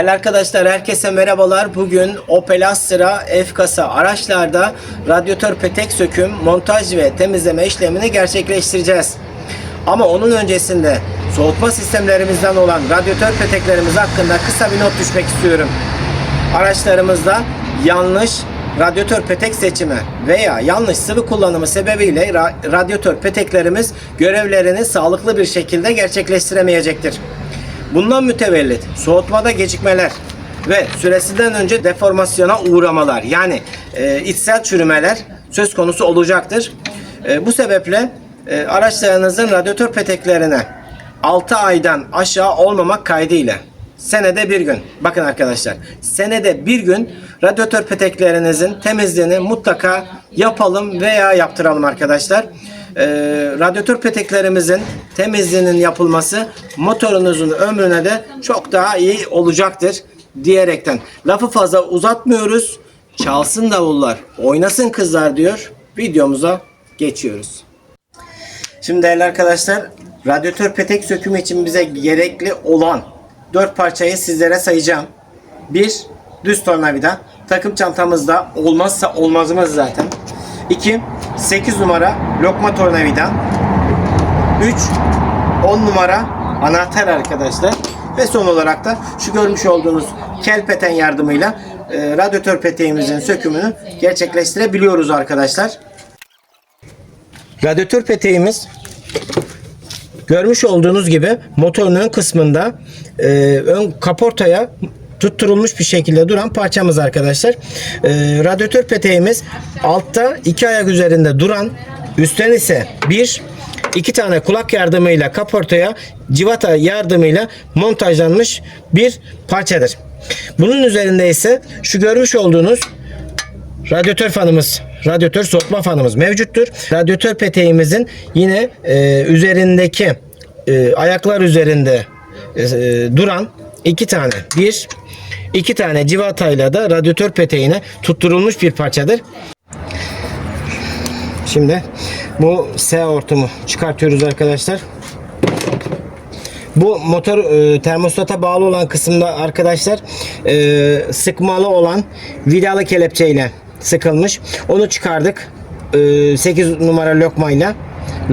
Değerli arkadaşlar herkese merhabalar. Bugün Opel Astra F kasa araçlarda radyatör petek söküm, montaj ve temizleme işlemini gerçekleştireceğiz. Ama onun öncesinde soğutma sistemlerimizden olan radyatör peteklerimiz hakkında kısa bir not düşmek istiyorum. Araçlarımızda yanlış radyatör petek seçimi veya yanlış sıvı kullanımı sebebiyle ra- radyatör peteklerimiz görevlerini sağlıklı bir şekilde gerçekleştiremeyecektir. Bundan mütevellit soğutmada gecikmeler ve süresinden önce deformasyona uğramalar yani e, içsel çürümeler söz konusu olacaktır. E, bu sebeple e, araçlarınızın radyatör peteklerine 6 aydan aşağı olmamak kaydıyla senede bir gün bakın arkadaşlar senede bir gün radyatör peteklerinizin temizliğini mutlaka yapalım veya yaptıralım arkadaşlar. Ee, radyatör peteklerimizin temizliğinin yapılması motorunuzun ömrüne de çok daha iyi olacaktır diyerekten lafı fazla uzatmıyoruz. Çalsın davullar, oynasın kızlar diyor. Videomuza geçiyoruz. Şimdi değerli arkadaşlar radyatör petek sökümü için bize gerekli olan 4 parçayı sizlere sayacağım. 1. Düz tornavida. Takım çantamızda olmazsa olmazımız zaten. 2. 8 numara lokma tornavida. 3. 10 numara anahtar arkadaşlar. Ve son olarak da şu görmüş olduğunuz kelpeten yardımıyla e, radyatör peteğimizin sökümünü gerçekleştirebiliyoruz arkadaşlar. Radyatör peteğimiz görmüş olduğunuz gibi motorun ön kısmında e, ön kaportaya tutturulmuş bir şekilde duran parçamız arkadaşlar. E, radyatör peteğimiz altta iki ayak üzerinde duran üstten ise bir iki tane kulak yardımıyla kaportaya civata yardımıyla montajlanmış bir parçadır. Bunun üzerinde ise şu görmüş olduğunuz radyatör fanımız, radyatör soğutma fanımız mevcuttur. Radyatör peteğimizin yine e, üzerindeki e, ayaklar üzerinde e, duran iki tane bir iki tane civatayla da radyatör peteğine tutturulmuş bir parçadır. Şimdi bu S hortumu çıkartıyoruz arkadaşlar. Bu motor e, termostata bağlı olan kısımda arkadaşlar e, sıkmalı olan vidalı kelepçeyle sıkılmış. Onu çıkardık. E, 8 numara lokmayla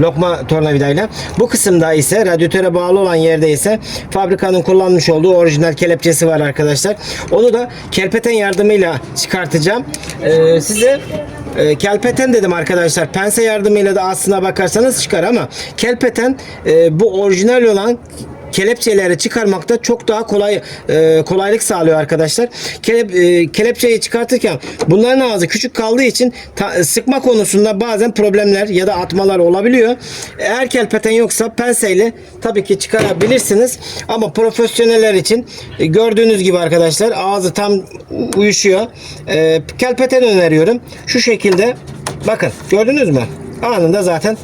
lokma tornavidayla. Bu kısımda ise radyatöre bağlı olan yerde ise fabrikanın kullanmış olduğu orijinal kelepçesi var arkadaşlar. Onu da kelpeten yardımıyla çıkartacağım. E, size e, kelpeten dedim arkadaşlar. Pense yardımıyla da aslına bakarsanız çıkar ama kelpeten e, bu orijinal olan kelepçeleri çıkarmakta çok daha kolay e, kolaylık sağlıyor arkadaşlar. Kelep, e, kelepçeyi çıkartırken bunların ağzı küçük kaldığı için ta- sıkma konusunda bazen problemler ya da atmalar olabiliyor. Eğer kelpeten yoksa penseyle tabii ki çıkarabilirsiniz. Ama profesyoneller için e, gördüğünüz gibi arkadaşlar ağzı tam uyuşuyor. E, kelpeten öneriyorum. Şu şekilde bakın gördünüz mü? Anında zaten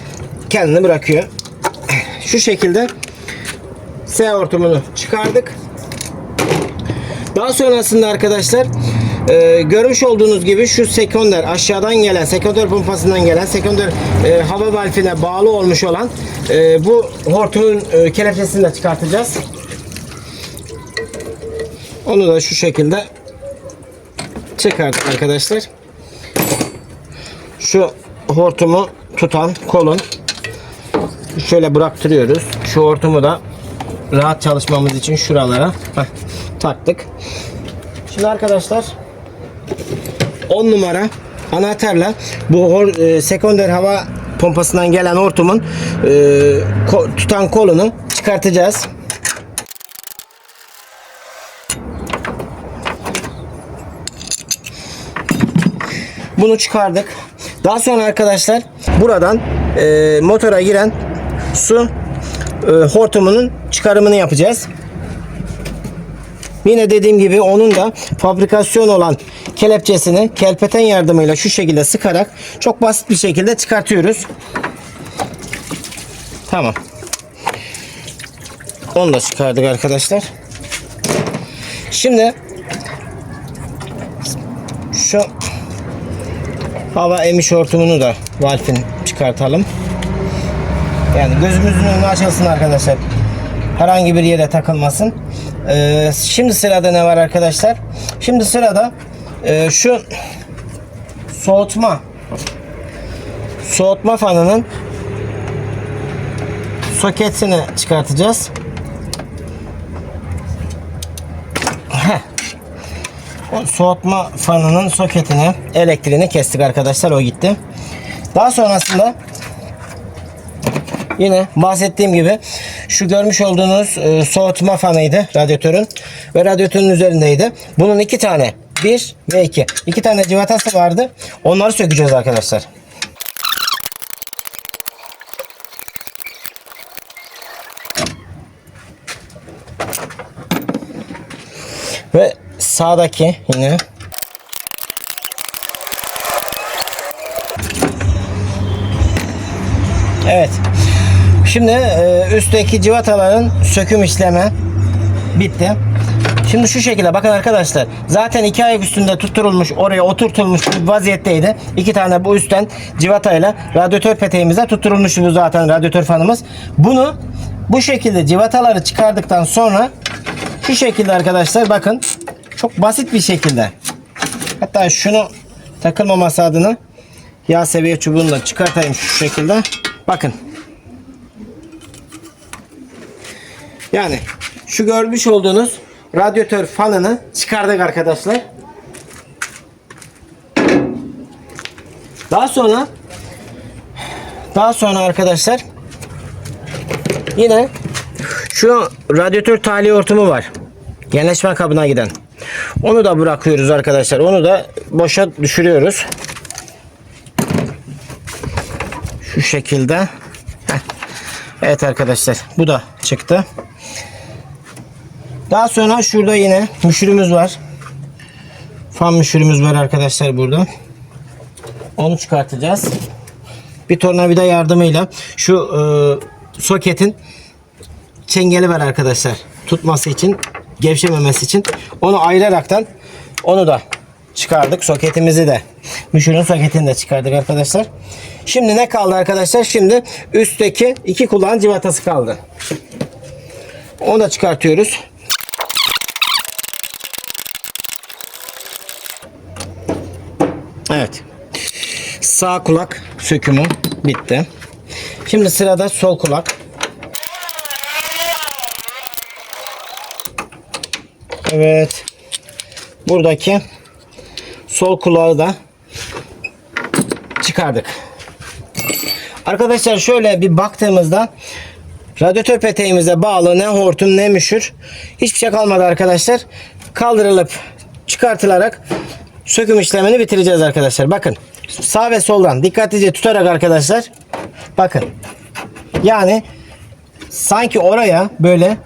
kendini bırakıyor. Şu şekilde S hortumunu çıkardık. Daha sonrasında arkadaşlar e, görmüş olduğunuz gibi şu sekonder aşağıdan gelen sekonder pompasından gelen sekonder e, hava valfine bağlı olmuş olan e, bu hortumun e, kelepçesini de çıkartacağız. Onu da şu şekilde çıkarttık arkadaşlar. Şu hortumu tutan kolun şöyle bıraktırıyoruz. Şu hortumu da rahat çalışmamız için şuralara heh, taktık. Şimdi arkadaşlar 10 numara anahtarla bu hor, e, sekonder hava pompasından gelen hortumun e, ko- tutan kolunu çıkartacağız. Bunu çıkardık. Daha sonra arkadaşlar buradan e, motora giren su e, hortumunun çıkarımını yapacağız. Yine dediğim gibi onun da fabrikasyon olan kelepçesini kelpeten yardımıyla şu şekilde sıkarak çok basit bir şekilde çıkartıyoruz. Tamam. Onu da çıkardık arkadaşlar. Şimdi şu hava emiş hortumunu da valfin çıkartalım. Yani gözümüzün önü açılsın arkadaşlar. Herhangi bir yere takılmasın. Ee, şimdi sırada ne var arkadaşlar? Şimdi sırada e, şu soğutma soğutma fanının soketini çıkartacağız. Heh. O soğutma fanının soketini, elektriğini kestik arkadaşlar. O gitti. Daha sonrasında yine bahsettiğim gibi şu görmüş olduğunuz e, soğutma fanıydı radyatörün ve radyatörün üzerindeydi. Bunun iki tane. Bir ve iki. İki tane civatası vardı. Onları sökeceğiz arkadaşlar. Ve sağdaki yine Evet. Şimdi e, üstteki civataların söküm işlemi bitti. Şimdi şu şekilde bakın arkadaşlar. Zaten iki ayak üstünde tutturulmuş oraya oturtulmuş bir vaziyetteydi. İki tane bu üstten civatayla radyatör peteğimize tutturulmuştu zaten radyatör fanımız. Bunu bu şekilde civataları çıkardıktan sonra şu şekilde arkadaşlar bakın çok basit bir şekilde hatta şunu takılmaması adına yağ seviye çubuğunu da çıkartayım şu şekilde bakın yani şu görmüş olduğunuz radyatör fanını çıkardık arkadaşlar daha sonra daha sonra arkadaşlar yine şu radyatör tahliye hortumu var. Genleşme kabına giden. Onu da bırakıyoruz arkadaşlar. Onu da boşa düşürüyoruz. Şu şekilde. Heh. Evet arkadaşlar. Bu da çıktı. Daha sonra şurada yine müşürümüz var. Fan müşürümüz var arkadaşlar burada. Onu çıkartacağız. Bir tornavida yardımıyla şu e, soketin çengeli var arkadaşlar. Tutması için, gevşememesi için. Onu ayıraraktan onu da çıkardık. Soketimizi de, müşürün soketini de çıkardık arkadaşlar. Şimdi ne kaldı arkadaşlar? Şimdi üstteki iki kulağın civatası kaldı. Onu da çıkartıyoruz. Evet. Sağ kulak sökümü bitti. Şimdi sırada sol kulak. Evet. Buradaki sol kulağı da çıkardık. Arkadaşlar şöyle bir baktığımızda radyatör peteğimize bağlı ne hortum ne müşür hiçbir şey kalmadı arkadaşlar. Kaldırılıp çıkartılarak söküm işlemini bitireceğiz arkadaşlar. Bakın sağ ve soldan dikkatlice tutarak arkadaşlar bakın yani sanki oraya böyle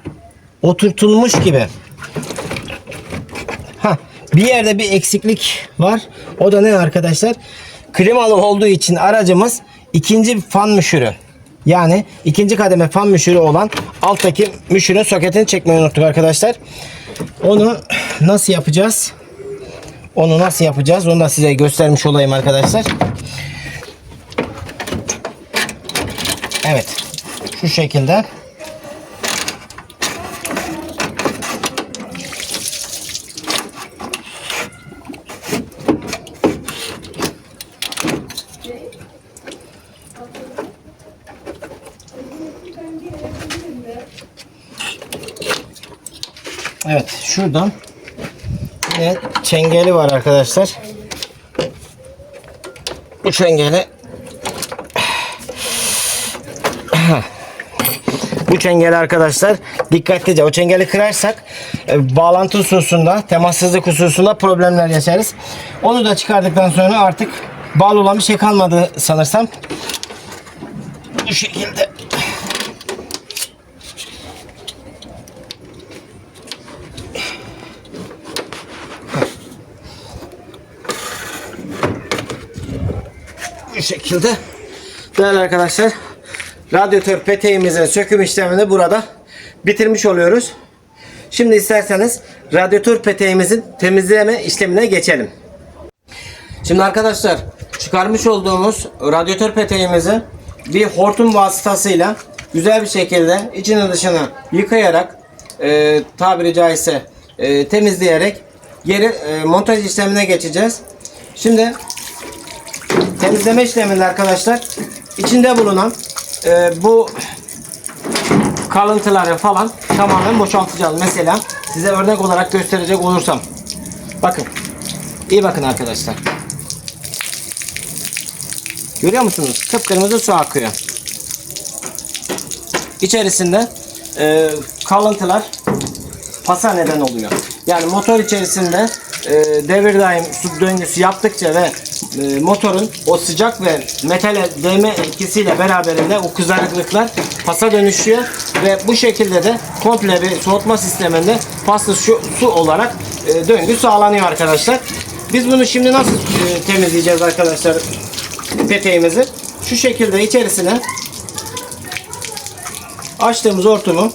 oturtulmuş gibi Ha, bir yerde bir eksiklik var. O da ne arkadaşlar? Klimalı olduğu için aracımız ikinci fan müşürü. Yani ikinci kademe fan müşürü olan alttaki müşürün soketini çekmeyi unuttuk arkadaşlar. Onu nasıl yapacağız? Onu nasıl yapacağız? Onu da size göstermiş olayım arkadaşlar. Evet. Şu şekilde. Evet şuradan yine çengeli var arkadaşlar. Bu çengeli bu çengeli arkadaşlar dikkatlice o çengeli kırarsak e, bağlantı hususunda temassızlık hususunda problemler yaşarız. Onu da çıkardıktan sonra artık bağlı olan bir şey kalmadı sanırsam. Bu şekilde bu şekilde değerli arkadaşlar radyatör peteğimizin söküm işlemini burada bitirmiş oluyoruz. Şimdi isterseniz radyatör peteğimizin temizleme işlemine geçelim. Şimdi arkadaşlar çıkarmış olduğumuz radyatör peteğimizi bir hortum vasıtasıyla güzel bir şekilde içini dışını yıkayarak e, tabiri caizse e, temizleyerek geri e, montaj işlemine geçeceğiz. Şimdi temizleme işleminde arkadaşlar içinde bulunan e, bu kalıntıları falan tamamen boşaltacağız. Mesela size örnek olarak gösterecek olursam. Bakın. İyi bakın arkadaşlar. Görüyor musunuz? Kıpkırmızı su akıyor. İçerisinde e, kalıntılar pasa neden oluyor. Yani motor içerisinde e, devir daim su döngüsü yaptıkça ve e, motorun o sıcak ve metale değme etkisiyle beraberinde o kızarıklıklar pasa dönüşüyor ve bu şekilde de komple bir soğutma sisteminde paslı şu, su olarak e, döngü sağlanıyor arkadaşlar. Biz bunu şimdi nasıl e, temizleyeceğiz arkadaşlar peteğimizi? Şu şekilde içerisine açtığımız hortumu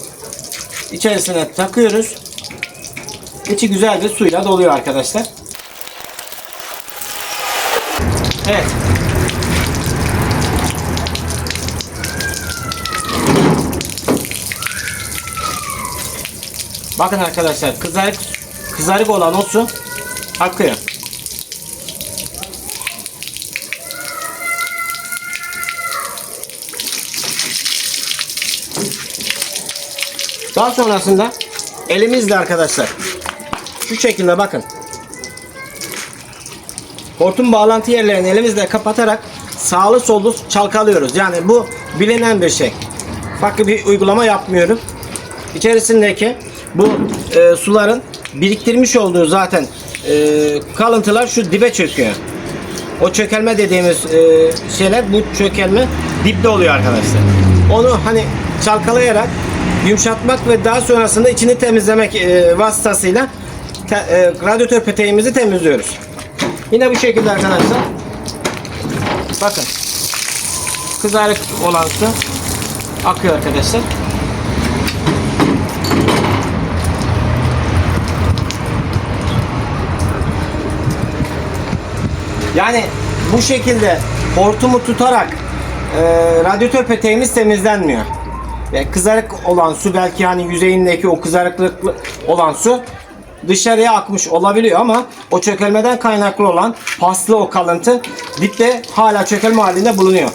içerisine takıyoruz. İçi güzel suyla doluyor arkadaşlar. Evet. Bakın arkadaşlar kızarık kızarık olan o su akıyor. Daha sonrasında elimizle arkadaşlar şu şekilde bakın. Hortum bağlantı yerlerini elimizle kapatarak sağlı sollu çalkalıyoruz. Yani bu bilinen bir şey. Farklı bir uygulama yapmıyorum. İçerisindeki bu e, suların biriktirmiş olduğu zaten e, kalıntılar şu dibe çöküyor. O çökelme dediğimiz e, şeyler bu çökelme dipte oluyor arkadaşlar. Onu hani çalkalayarak yumuşatmak ve daha sonrasında içini temizlemek e, vasıtasıyla te, e, radyatör peteğimizi temizliyoruz. Yine bu şekilde arkadaşlar. Bakın. Kızarık olan su akıyor arkadaşlar. Yani bu şekilde hortumu tutarak e, radyatör peteğimiz temizlenmiyor. Yani kızarık olan su belki hani yüzeyindeki o kızarıklık olan su dışarıya akmış olabiliyor ama o çökelmeden kaynaklı olan paslı o kalıntı dipte hala çökelme halinde bulunuyor.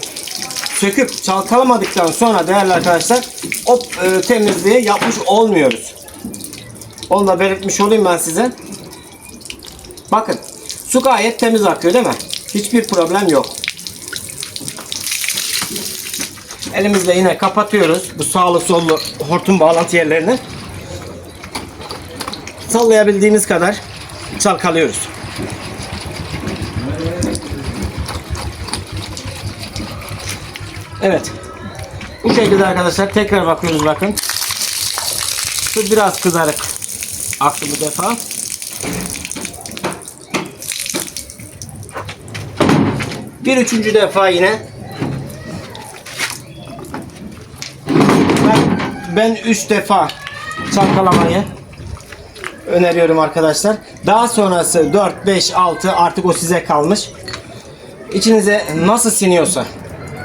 Söküp çalkalamadıktan sonra değerli arkadaşlar o e, temizliği yapmış olmuyoruz. Onu da belirtmiş olayım ben size. Bakın su gayet temiz akıyor değil mi? Hiçbir problem yok. Elimizle yine kapatıyoruz bu sağlı sollu hortum bağlantı yerlerini. Sallayabildiğimiz kadar çalkalıyoruz. Evet. Bu şekilde arkadaşlar tekrar bakıyoruz bakın. Su biraz kızarık aktı bu defa. Bir üçüncü defa yine ben, ben üç defa çalkalamayı öneriyorum arkadaşlar. Daha sonrası 4, 5, 6 artık o size kalmış. İçinize nasıl siniyorsa.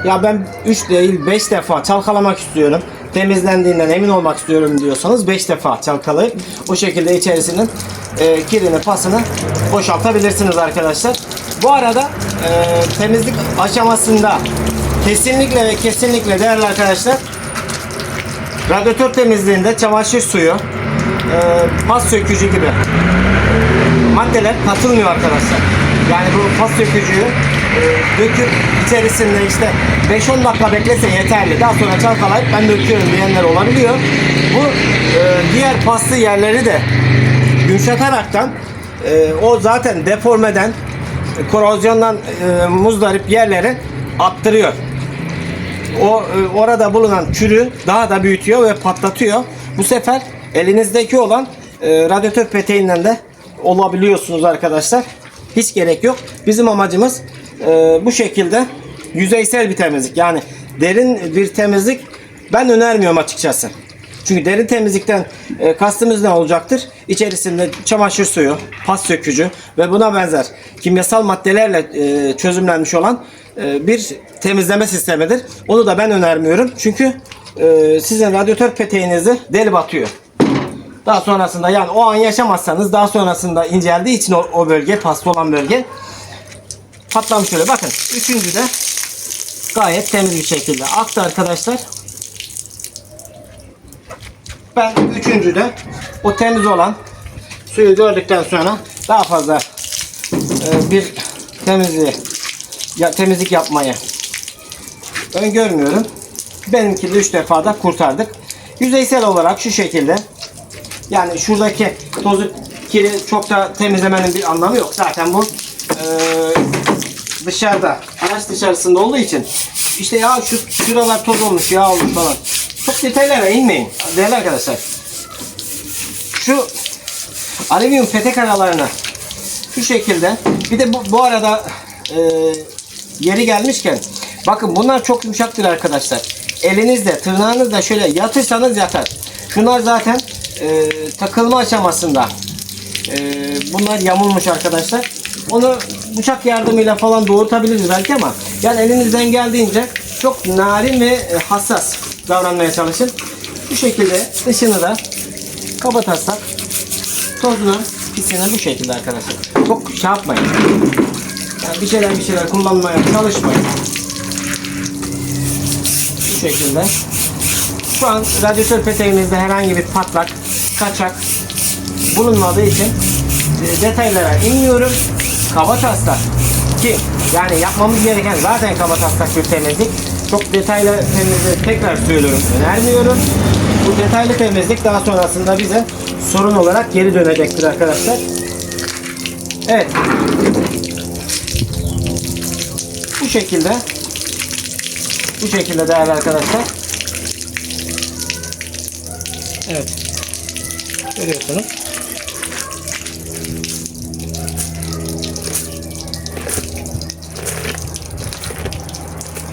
Ya ben 3 değil 5 defa çalkalamak istiyorum. Temizlendiğinden emin olmak istiyorum diyorsanız 5 defa çalkalayıp o şekilde içerisinin e, kirini, pasını boşaltabilirsiniz arkadaşlar. Bu arada e, temizlik aşamasında kesinlikle ve kesinlikle değerli arkadaşlar radyatör temizliğinde çamaşır suyu, e, pas sökücü gibi maddeler katılmıyor arkadaşlar. Yani bu pas sökücüyü e, döküp içerisinde işte 5-10 dakika beklese yeterli. Daha sonra çalkalayıp ben döküyorum diyenler olabiliyor. Bu e, diğer paslı yerleri de yumuşataraktan e, o zaten deformeden e, korozyondan e, muzdarip yerleri attırıyor. O e, orada bulunan çürü daha da büyütüyor ve patlatıyor. Bu sefer elinizdeki olan e, radyatör peteğinden de olabiliyorsunuz arkadaşlar. Hiç gerek yok. Bizim amacımız e, bu şekilde yüzeysel bir temizlik. Yani derin bir temizlik ben önermiyorum açıkçası. Çünkü derin temizlikten e, kastımız ne olacaktır? İçerisinde çamaşır suyu, pas sökücü ve buna benzer kimyasal maddelerle e, çözümlenmiş olan e, bir temizleme sistemidir. Onu da ben önermiyorum. Çünkü e, sizin radyatör peteğinizi deli batıyor. Daha sonrasında yani o an yaşamazsanız daha sonrasında inceldiği için o, o bölge pasta olan bölge patlamış şöyle bakın. Üçüncü de gayet temiz bir şekilde aktı arkadaşlar. Ben üçüncü de o temiz olan suyu gördükten sonra daha fazla e, bir temizliği ya, temizlik yapmayı öngörmüyorum. Benimki de 3 defa da kurtardık. Yüzeysel olarak şu şekilde yani şuradaki tozu kiri çok da temizlemenin bir anlamı yok. Zaten bu e, dışarıda araç dışarısında olduğu için işte ya şu şuralar toz olmuş yağ olmuş falan. Çok detaylara inmeyin değerli arkadaşlar. Şu alüminyum petek aralarını şu şekilde bir de bu, bu arada e, yeri gelmişken bakın bunlar çok yumuşaktır arkadaşlar. Elinizle tırnağınızla şöyle yatırsanız yatar. Şunlar zaten e, takılma aşamasında. E, bunlar yamulmuş arkadaşlar. Onu bıçak yardımıyla falan doğurtabiliriz belki ama yani elinizden geldiğince çok narin ve e, hassas davranmaya çalışın. Bu şekilde dışını da kapatarsak tozunu pisini bu şekilde arkadaşlar. Çok şey yapmayın. Yani bir şeyler bir şeyler kullanmaya çalışmayın. Bu şekilde. Şu an radyatör peteğimizde herhangi bir patlak, kaçak bulunmadığı için e, detaylara inmiyorum. Kaba taslak ki yani yapmamız gereken zaten kaba taslak bir temizlik. Çok detaylı temizlik tekrar söylüyorum önermiyorum. Bu detaylı temizlik daha sonrasında bize sorun olarak geri dönecektir arkadaşlar. Evet. Bu şekilde bu şekilde değerli arkadaşlar. Evet. Görüyorsunuz.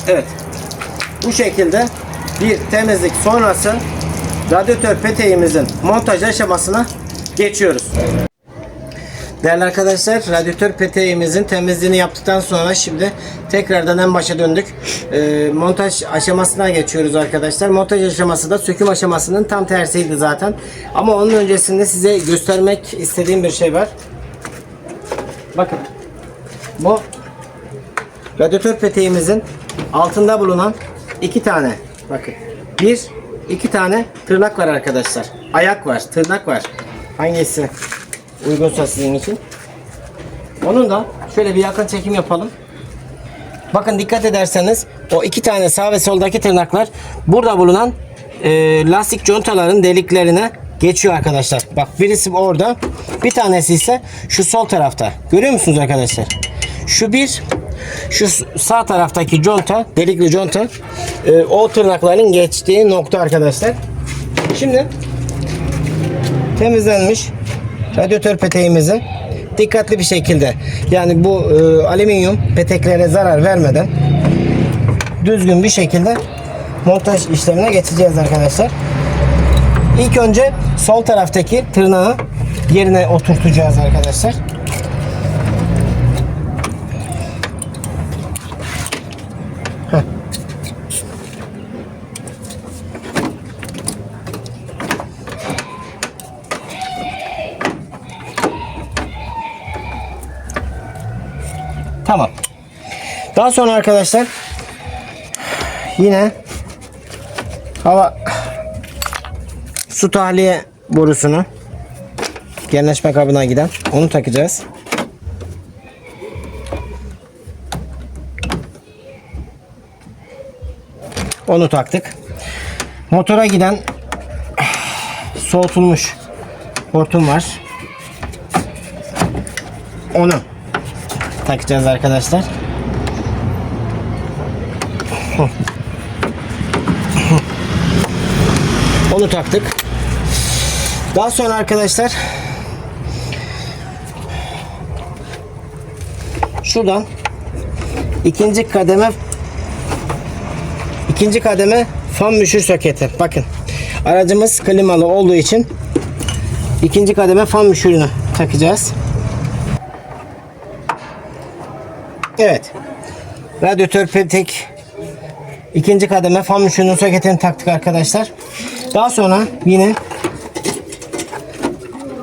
Evet. Bu şekilde bir temizlik sonrası radyatör peteğimizin montaj aşamasına geçiyoruz. Değerli arkadaşlar, radyatör peteğimizin temizliğini yaptıktan sonra şimdi tekrardan en başa döndük. Ee, montaj aşamasına geçiyoruz arkadaşlar. Montaj aşaması da söküm aşamasının tam tersiydi zaten. Ama onun öncesinde size göstermek istediğim bir şey var. Bakın. Bu radyatör peteğimizin altında bulunan iki tane bakın bir iki tane tırnak var arkadaşlar ayak var tırnak var hangisi uygunsa sizin için. Onun da şöyle bir yakın çekim yapalım. Bakın dikkat ederseniz o iki tane sağ ve soldaki tırnaklar burada bulunan e, lastik contaların deliklerine geçiyor arkadaşlar. Bak birisi orada bir tanesi ise şu sol tarafta. Görüyor musunuz arkadaşlar? Şu bir şu sağ taraftaki conta, delikli conta e, o tırnakların geçtiği nokta arkadaşlar. Şimdi temizlenmiş radyatör peteğimizi dikkatli bir şekilde yani bu e, alüminyum peteklere zarar vermeden düzgün bir şekilde montaj işlemine geçeceğiz arkadaşlar. İlk önce sol taraftaki tırnağı yerine oturtacağız arkadaşlar. Tamam. Daha sonra arkadaşlar yine hava su tahliye borusunu genleşme kabına giden onu takacağız. Onu taktık. Motora giden soğutulmuş hortum var. Onu takacağız arkadaşlar. Onu taktık. Daha sonra arkadaşlar şuradan ikinci kademe ikinci kademe fan müşür soketi. Bakın aracımız klimalı olduğu için ikinci kademe fan müşürünü takacağız. Evet. Radyatör petek ikinci kademe fan müşürünün soketini taktık arkadaşlar. Daha sonra yine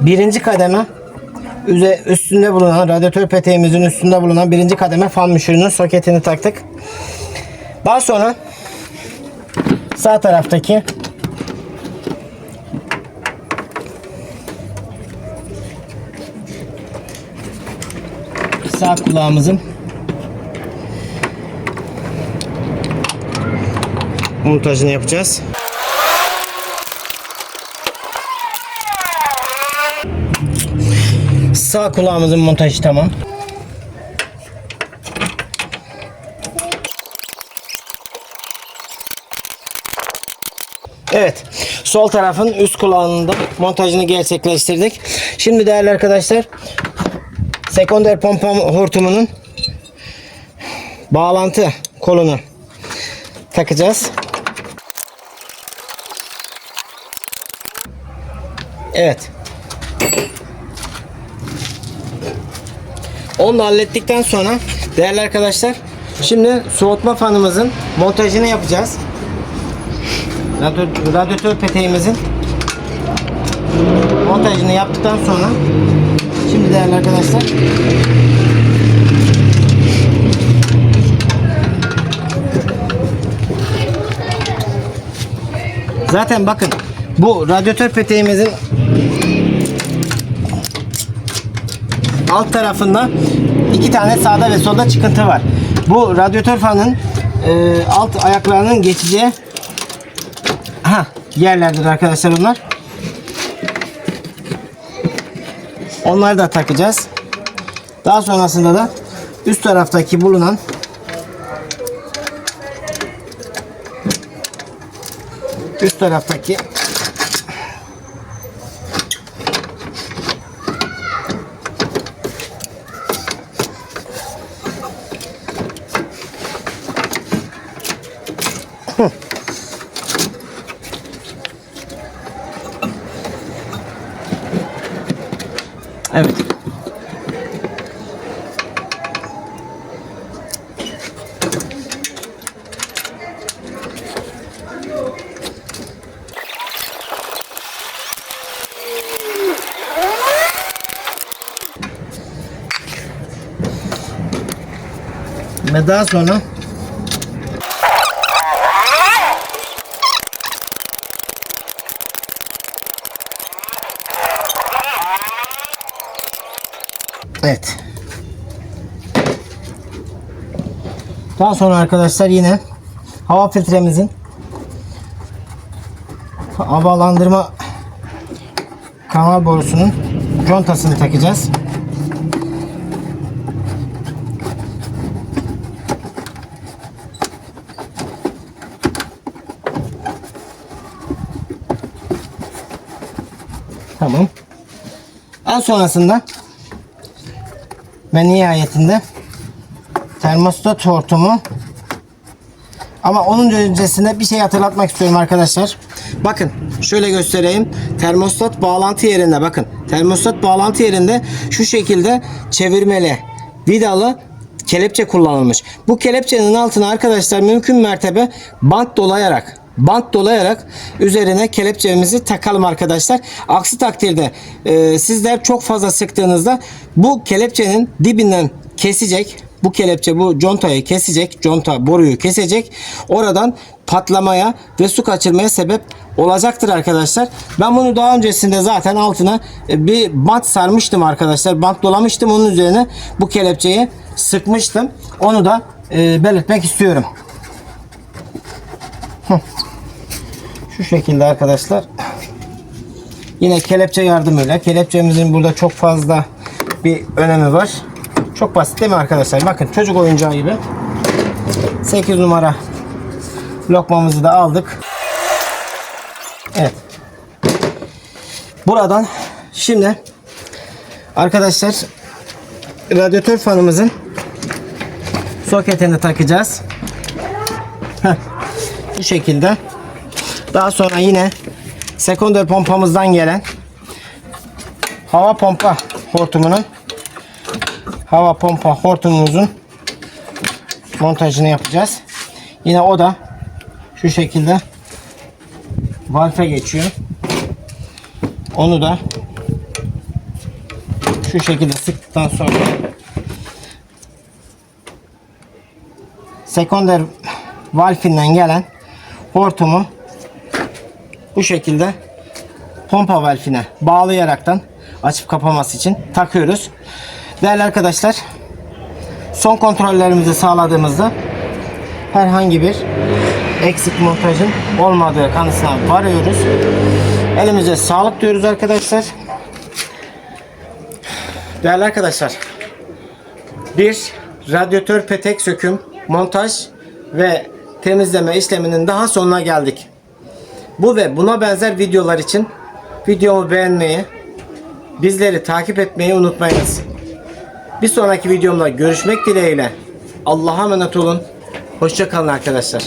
birinci kademe üstünde bulunan radyatör peteğimizin üstünde bulunan birinci kademe fan müşürünün soketini taktık. Daha sonra sağ taraftaki sağ kulağımızın montajını yapacağız. Sağ kulağımızın montajı tamam. Evet. Sol tarafın üst kulağının da montajını gerçekleştirdik. Şimdi değerli arkadaşlar sekonder pompa hortumunun bağlantı kolunu takacağız. Evet. Onu da hallettikten sonra değerli arkadaşlar şimdi soğutma fanımızın montajını yapacağız. Radyatör peteğimizin montajını yaptıktan sonra şimdi değerli arkadaşlar Zaten bakın bu radyatör peteğimizin alt tarafında iki tane sağda ve solda çıkıntı var. Bu radyatör fanın e, alt ayaklarının geçeceği ha yerlerdir arkadaşlar onlar. Onları da takacağız. Daha sonrasında da üst taraftaki bulunan üst taraftaki Evet. Ve daha sonra Evet. Daha sonra arkadaşlar yine hava filtremizin havalandırma kanal borusunun contasını takacağız. Tamam. En sonrasında ve nihayetinde termostat hortumu ama onun öncesinde bir şey hatırlatmak istiyorum arkadaşlar. Bakın şöyle göstereyim. Termostat bağlantı yerinde bakın. Termostat bağlantı yerinde şu şekilde çevirmeli vidalı kelepçe kullanılmış. Bu kelepçenin altına arkadaşlar mümkün mertebe bant dolayarak bant dolayarak üzerine kelepçemizi takalım arkadaşlar. Aksi takdirde e, sizler çok fazla sıktığınızda bu kelepçenin dibinden kesecek. Bu kelepçe bu contayı kesecek. Conta boruyu kesecek. Oradan patlamaya ve su kaçırmaya sebep olacaktır arkadaşlar. Ben bunu daha öncesinde zaten altına e, bir bant sarmıştım arkadaşlar. Bant dolamıştım. Onun üzerine bu kelepçeyi sıkmıştım. Onu da e, belirtmek istiyorum. Şu şekilde arkadaşlar. Yine kelepçe yardımıyla. Kelepçemizin burada çok fazla bir önemi var. Çok basit değil mi arkadaşlar? Bakın çocuk oyuncağı gibi. 8 numara lokmamızı da aldık. Evet. Buradan şimdi arkadaşlar radyatör fanımızın soketini takacağız. Heh. Bu şekilde. Daha sonra yine sekonder pompamızdan gelen hava pompa hortumunun hava pompa hortumumuzun montajını yapacağız. Yine o da şu şekilde valfe geçiyor. Onu da şu şekilde sıktıktan sonra sekonder valfinden gelen hortumu bu şekilde pompa valfine bağlayaraktan açıp kapaması için takıyoruz. Değerli arkadaşlar son kontrollerimizi sağladığımızda herhangi bir eksik montajın olmadığı kanısına varıyoruz. Elimize sağlık diyoruz arkadaşlar. Değerli arkadaşlar bir radyatör petek söküm, montaj ve temizleme işleminin daha sonuna geldik. Bu ve buna benzer videolar için videomu beğenmeyi, bizleri takip etmeyi unutmayınız. Bir sonraki videomda görüşmek dileğiyle. Allah'a emanet olun. Hoşçakalın arkadaşlar.